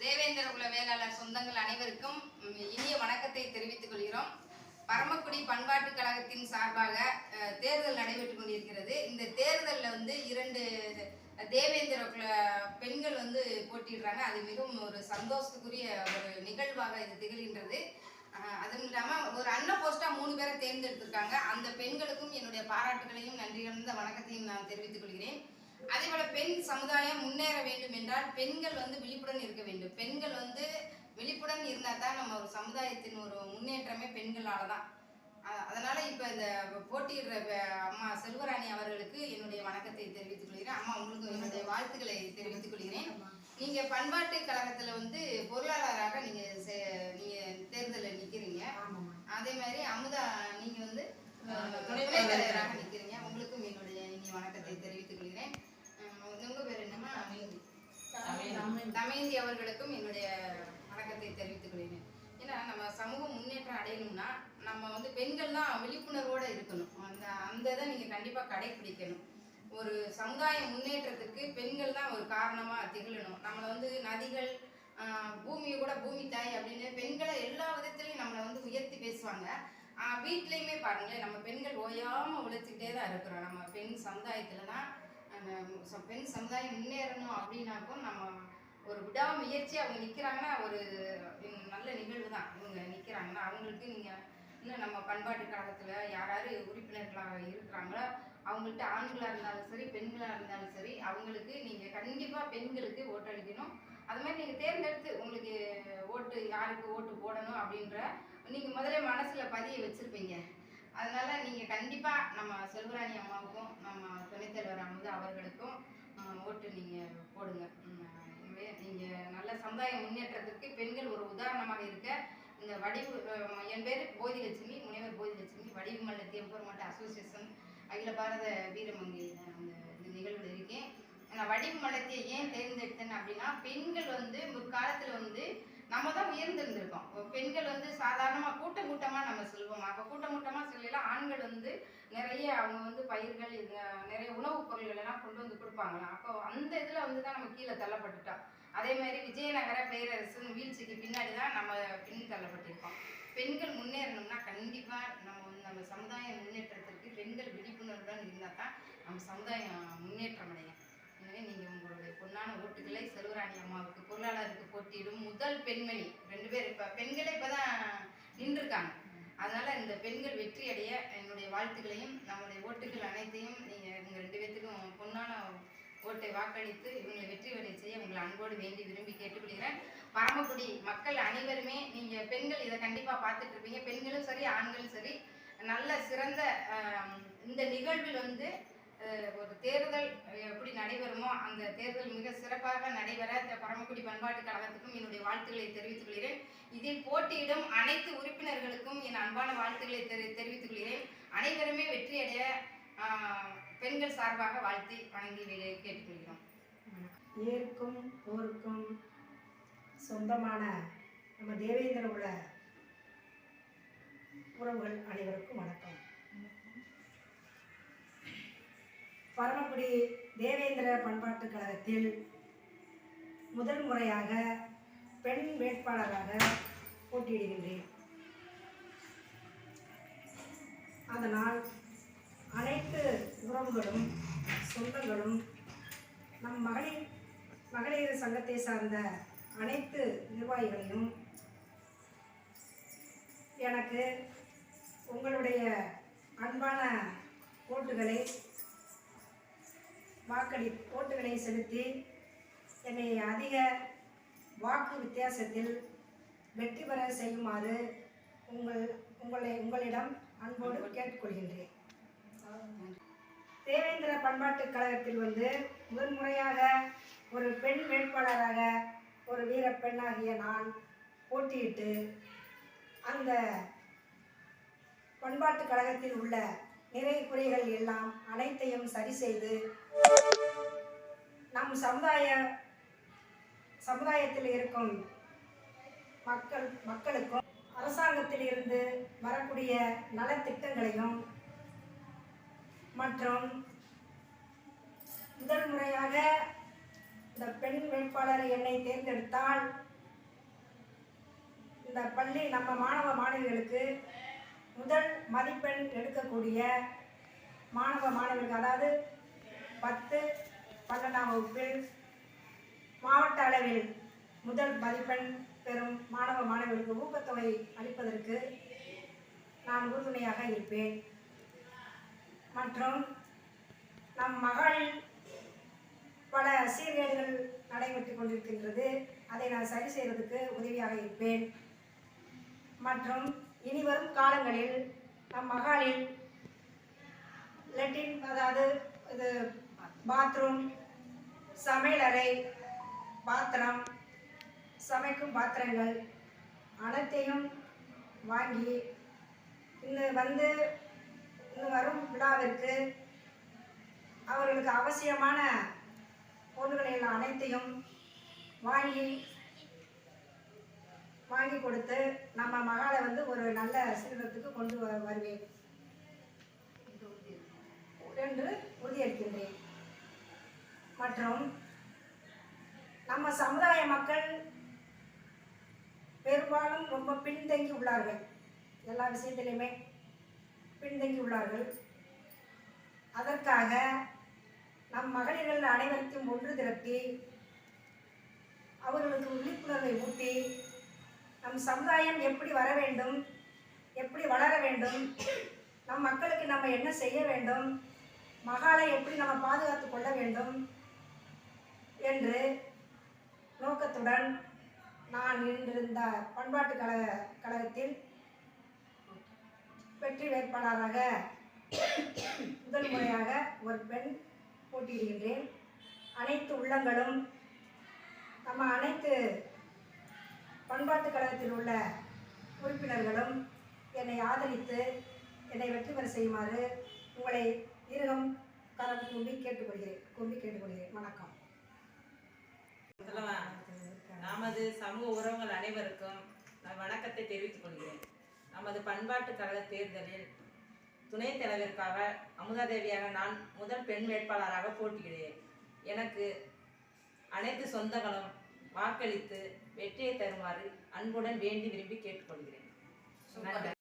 தேவேந்திர குல வேளாளர் சொந்தங்கள் அனைவருக்கும் இனிய வணக்கத்தை தெரிவித்துக் கொள்கிறோம். பரமக்குடி பண்பாட்டுக் கழகத்தின் சார்பாக தேர்தல் நடைபெற்றுக் கொண்டிருக்கிறது. இந்த தேர்தலில் வந்து இரண்டு தேவேந்திர குல பெண்கள் வந்து போட்டியிடுறாங்க. அது மிகவும் ஒரு சந்தோஷத்துக்குரிய ஒரு நிகழ்வாக இது திகழ்கின்றது. அதுவும் இல்லாமல் ஒரு அன்ன போஸ்டா மூணு பேரை தேர்ந்தெடுத்திருக்காங்க. அந்த பெண்களுக்கும் என்னுடைய பாராட்டுகளையும் நன்றி கலந்த வணக்கத்தையும் நான் தெரிவித்துக் கொள்கிறேன். அதே போல பெண் சமுதாயம் முன்னேற வேண்டும் என்றால் பெண்கள் வந்து விழிப்புடன் இருக்க வேண்டும். பெண்கள் வந்து விழிப்புடன் இருந்தால் தான் நம்ம ஒரு சமுதாயத்தின் ஒரு முன்னேற்றமே பெண்களால தான் அதனால இப்ப இந்த போட்டியிடுற அம்மா செல்வராணி அவர்களுக்கு என்னுடைய வணக்கத்தை தெரிவித்துக் கொள்கிறேன். அம்மா உங்களுக்கு என்னுடைய வாழ்த்துக்களை தெரிவித்துக் கொள்கிறேன். நீங்க பண்பாட்டு கழகத்துல வந்து பொருளாளராக நீங்க செ- நீங்க தேர்தலில் நிக்கிறீங்க. அதே மாதிரி அமுதா நீங்க வந்து துணைத் தலைவராக நிக்கிறீங்க. உங்களுக்கும் என்னுடைய இனிய வணக்கத்தை தெரிவித்துக் தமேந்தி அவர்களுக்கும் என்னுடைய வணக்கத்தை தெரிவித்துக் கொள்கிறேன். ஏன்னா நம்ம சமூக முன்னேற்றம் அடையணும்னா நம்ம வந்து பெண்கள் தான் விழிப்புணர்வோட இருக்கணும். அந்த அந்த இதை நீங்க கண்டிப்பா கடைபிடிக்கணும் ஒரு சமுதாய முன்னேற்றத்துக்கு பெண்கள் தான் ஒரு காரணமா திகழணும். நம்மளை வந்து நதிகள் பூமியை கூட பூமி தாய் அப்படின்னு பெண்களை எல்லா விதத்துலையும் நம்மளை வந்து உயர்த்தி பேசுவாங்க. ஆஹ், வீட்லயுமே பாருங்களேன் நம்ம பெண்கள் ஓயாம உழைச்சிக்கிட்டே தான் இருக்கிறோம். நம்ம பெண் சமுதாயத்துல தான் அந்த பெண் சமுதாயம் முன்னேறணும் அப்படின்னாக்கும் நம்ம ஒரு விடாமுயற்சி அவங்க நிற்கிறாங்கன்னா ஒரு நல்ல நிகழ்வு தான் இவங்க நிற்கிறாங்கன்னா அவங்களுக்கு நீங்கள் இன்னும் நம்ம பண்பாட்டு கழகத்தில் யாராரு உறுப்பினர்களாக இருக்கிறாங்களோ? அவங்கள்ட்ட ஆண்களாக இருந்தாலும் சரி பெண்களாக இருந்தாலும் சரி அவங்களுக்கு நீங்கள் கண்டிப்பாக பெண்களுக்கு ஓட்டளிக்கணும் அது மாதிரி நீங்கள் தேர்ந்தெடுத்து உங்களுக்கு ஓட்டு யாருக்கு ஓட்டு போடணும் அப்படின்ற நீங்கள் முதல்ல மனசில் பதிய வச்சுருப்பீங்க. அதனால நீங்கள் கண்டிப்பாக நம்ம செல்வராணி அம்மாவுக்கும் நம்ம துணைத் தலைவர் அவர்களுக்கும் ஓட்டு நீங்கள் போடுங்க. நீங்கள் நல்ல சமுதாய முன்னேற்றத்துக்கு பெண்கள் ஒரு உதாரணமாக இருக்க இந்த வடிவு என் பேர் போதிலட்சுமி முனைவர் போதிலட்சுமி வடிவு மல்ல அசோசியேஷன் அகில பாரத வீரமங்கை அந்த இந்த நிகழ்வில் இருக்கேன். நான் வடிவு மலத்தை ஏன் தேர்ந்தெடுத்தேன் அப்படின்னா பெண்கள் வந்து முற்காலத்தில் வந்து நம்ம தான் உயர்ந்திருந்திருக்கோம் பெண்கள் வந்து சாதாரணமாக கூட்டம் கூட்டமாக நம்ம செல்வோம் அப்போ கூட்டம் கூட்டமாக செல்லல ஆண்கள் வந்து நிறைய அவங்க வந்து பயிர்கள் இந்த நிறைய உணவுப் பொருள்கள் எல்லாம் கொண்டு வந்து கொடுப்பாங்களாம். அப்போ அந்த இதில் வந்து தான் நம்ம கீழே தள்ளப்பட்டுட்டோம். அதே மாதிரி விஜயநகர பேரரசு வீழ்ச்சிக்கு பின்னாடி தான் நம்ம பின் தள்ளப்பட்டிருக்கோம். பெண்கள் முன்னேறணும்னா கண்டிப்பாக நம்ம வந்து நம்ம சமுதாய முன்னேற்றத்திற்கு பெண்கள் விழிப்புணர்வுடன் இருந்தால் தான் நம்ம சமுதாயம் முன்னேற்றம் அடையும். எனவே நீங்கள் உங்களுடைய பொன்னான ஓட்டுகளை செல்வராணி அம்மாவுக்கு பொருளாளருக்கு போட்டியிடும் முதல் பெண்மணி. ரெண்டு பேர் இப்போ பெண்களே இப்போ தான் நின்றுருக்காங்க. அதனால் இந்த பெண்கள் வெற்றி அடைய என்னுடைய வாழ்த்துக்களையும் நம்முடைய ஓட்டுகள் அனைத்தையும் நீங்கள் உங்கள் ரெண்டு பேர்த்துக்கும் பொண்ணான ஓட்டை வாக்களித்து இவங்களை வெற்றி அடைய செய்ய உங்களை அன்போடு வேண்டி விரும்பி கேட்டுக்கொள்கிறேன். பரமக்குடி மக்கள் அனைவருமே நீங்கள் பெண்கள் இதை கண்டிப்பாக பார்த்துட்டு இருப்பீங்க பெண்களும் சரி ஆண்களும் சரி நல்ல சிறந்த இந்த நிகழ்வில் வந்து ஒரு தேர்தல் எப்படி நடைபெறுமோ அந்த தேர்தல் மிக சிறப்பாக நடைபெற இந்த பரமக்குடி பண்பாட்டு கழகத்துக்கும் என்னுடைய வாழ்த்துக்களை தெரிவித்துக் கொள்கிறேன். இதில் போட்டியிடும் அனைத்து உறுப்பினர்களுக்கும் என் அன்பான வாழ்த்துக்களை தெரி தெரிவித்துக் கொள்கிறேன். அனைவருமே வெற்றியடைய பெண்கள் சார்பாக வாழ்த்தி வணங்கி கேட்டுக்கொள்கிறோம். ஏற்கும் போருக்கும் சொந்தமான நம்ம தேவேந்திர குல உறவுகள் அனைவருக்கும் வணக்கம். பரமக்குடி தேவேந்திர பண்பாட்டுக் கழகத்தில் முதல் முறையாக பெண் வேட்பாளராக போட்டியிடுகின்றேன். அதனால் அனைத்து உறவுகளும் சொந்தங்களும் நம் மகளிர் மகளிர் சங்கத்தை சார்ந்த அனைத்து நிர்வாகிகளையும் எனக்கு உங்களுடைய அன்பான ஓட்டுகளை வாக்களி ஓட்டுகளை செலுத்தி என்னை அதிக வாக்கு வித்தியாசத்தில் வெற்றி பெற செய்யுமாறு உங்கள் உங்களை உங்களிடம் அன்போடு கேட்டுக்கொள்கின்றேன். தேவேந்திர பண்பாட்டுக் கழகத்தில் வந்து முதன்முறையாக ஒரு பெண் வேட்பாளராக ஒரு வீர பெண்ணாகிய நான் போட்டியிட்டு அந்த பண்பாட்டுக் கழகத்தில் உள்ள நிறை குறைகள் எல்லாம் அனைத்தையும் சரி செய்து நம் சமுதாய சமுதாயத்தில் இருக்கும் மக்கள் மக்களுக்கும் அரசாங்கத்தில் இருந்து வரக்கூடிய நலத்திட்டங்களையும் மற்றும் முதல் முறையாக இந்த பெண் வேட்பாளர் என்னை தேர்ந்தெடுத்தால் இந்த பள்ளி நம்ம மாணவ மாணவிகளுக்கு முதல் மதிப்பெண் எடுக்கக்கூடிய மாணவ மாணவிகளுக்கு அதாவது பத்து பன்னெண்டாம் வகுப்பில் மாவட்ட அளவில் முதல் மதிப்பெண் பெறும் மாணவ மாணவிகளுக்கு ஊக்கத்தொகை அளிப்பதற்கு நான் உறுதுணையாக இருப்பேன். மற்றும் நம் மகளில் பல சீர்கேடுகள் நடைபெற்று கொண்டிருக்கின்றது. அதை நான் சரி செய்வதற்கு உதவியாக இருப்பேன். மற்றும் இனிவரும் காலங்களில் நம் மகளில் லெட்டின் அதாவது இது பாத்ரூம் சமையலறை பாத்திரம் சமைக்கும் பாத்திரங்கள் அனைத்தையும் வாங்கி இன்னும் வந்து இன்னும் வரும் விழாவிற்கு அவர்களுக்கு அவசியமான பொருள்கள் அனைத்தையும் வாங்கி வாங்கி கொடுத்து நம்ம மகளை வந்து ஒரு நல்ல சீர்திருத்தத்துக்கு கொண்டு வ- வருவேன். என்று உறுதியளிக்கின்றேன். மற்றும் நம்ம சமுதாய மக்கள் பெரும்பாலும் ரொம்ப பின்தங்கி உள்ளார்கள். எல்லா விஷயத்திலையுமே பின்தங்கி உள்ளார்கள். அதற்காக நம் மகளிர்கள் அனைவருக்கும் ஒன்று திரட்டி அவர்களுக்கு விழிப்புணர்வை ஊட்டி நம் சமுதாயம் எப்படி வர வேண்டும் எப்படி வளர வேண்டும் நம் மக்களுக்கு நம்ம என்ன செய்ய வேண்டும் மகாலை எப்படி நம்ம பாதுகாத்து கொள்ள வேண்டும் என்று நோக்கத்துடன் நான் இன்றிருந்த பண்பாட்டு கழக கழகத்தில் வெற்றி வேட்பாளராக முதல் முறையாக ஒரு பெண் போட்டியிடுகின்றேன். அனைத்து உள்ளங்களும் நம்ம அனைத்து பண்பாட்டு கழகத்தில் உள்ள உறுப்பினர்களும் என்னை ஆதரித்து என்னை வெற்றி பெற செய்யுமாறு உங்களை இருகம் கரம் கும்பி கேட்டுக்கொள்கிறேன். கும்பி கேட்டுக்கொள்கிறேன். வணக்கம். நமது சமூக உறவுகள் அனைவருக்கும் நான் வணக்கத்தை தெரிவித்துக் கொள்கிறேன். நமது பண்பாட்டு கழக தேர்தலில் துணைத் தலைவருக்காக அமுதாதேவியாக நான் முதல் பெண் வேட்பாளராக போட்டியிடுகிறேன். எனக்கு அனைத்து சொந்தங்களும் வாக்களித்து வெற்றியை தருமாறு அன்புடன் வேண்டி விரும்பி கேட்டுக்கொள்கிறேன்.